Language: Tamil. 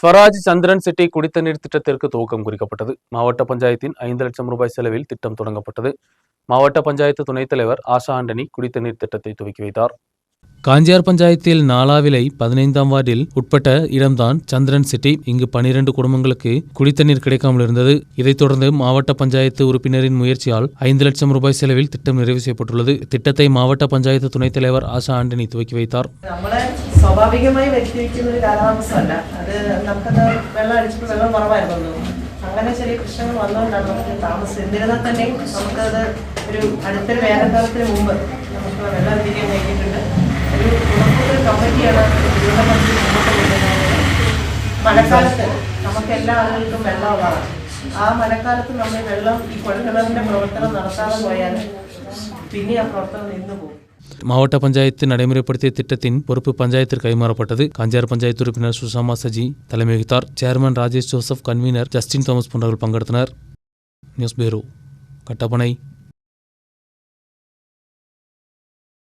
ஸ்வராஜ் சந்திரன் சிட்டி குடித்த திட்டத்திற்கு துவக்கம் குறிக்கப்பட்டது. மாவட்ட பஞ்சாயத்தின் ஐந்து லட்சம் ரூபாய் செலவில் திட்டம் தொடங்கப்பட்டது. மாவட்ட பஞ்சாயத்து துணைத் தலைவர் ஆஷா ஆண்டனி குடித்த திட்டத்தை துவக்கி வைத்தார். காஞ்சியார் பஞ்சாயத்தில் நாலாவிலை பதினைந்தாம் வார்டில் உட்பட்ட இடம்தான் சந்திரன் சிட்டி. இங்கு பனிரெண்டு குடும்பங்களுக்கு குடித்தண்ணீர் கிடைக்காமல் இருந்தது. இதைத் தொடர்ந்து மாவட்ட பஞ்சாயத்து உறுப்பினரின் முயற்சியால் ஐந்து லட்சம் ரூபாய் செலவில் திட்டம் நிறைவு செய்யப்பட்டுள்ளது. திட்டத்தை மாவட்ட பஞ்சாயத்து துணைத் தலைவர் ஆஷா ஆண்டனி துவக்கி வைத்தார். സ്വാഭാവികമായി വ്യക്തി വയ്ക്കുന്ന ഒരു കാലാവസ്ഥയല്ല. അത് നമുക്കത് വെള്ളം അടിച്ചപ്പോൾ വെള്ളം കുറവായിരുന്നു അങ്ങനെ ചെറിയ പ്രശ്നങ്ങൾ വന്നുകൊണ്ടാണ് നമുക്ക് താമസം എന്നിരുന്നാൽ തന്നെയും നമുക്കത് ഒരു അടുത്തൊരു വേനൽക്കാലത്തിന് മുമ്പ് നമുക്ക് വെള്ളം എത്തിക്കാൻ കഴിഞ്ഞിട്ടുണ്ട് ഒരു ഉറപ്പൊരു കമ്മിറ്റിയാണ് മഴക്കാലത്ത് നമുക്ക് എല്ലാ ആളുകൾക്കും വെള്ളമാണ് ആ മഴക്കാലത്ത് നമ്മൾ വെള്ളം ഈ കുഴൽക്കിണറിന്റെ പ്രവർത്തനം നടത്താതെ പോയാൽ പിന്നെ ആ പ്രവർത്തനം നിന്നു പോകും. மாவட்ட பஞ்சாயத்து நடைமுறைப்படுத்திய திட்டத்தின் பொறுப்பு பஞ்சாயத்திற்கு கைமாறப்பட்டது. காஞ்சியார் பஞ்சாயத்து உறுப்பினர் சுஷாமா சஜி தலைமை வகித்தார். Chairman Rajesh Joseph convener Justin Thomas போன்றவர்கள் பங்கெடுத்தனர். நியூஸ் பேரோ கட்டப்பனை.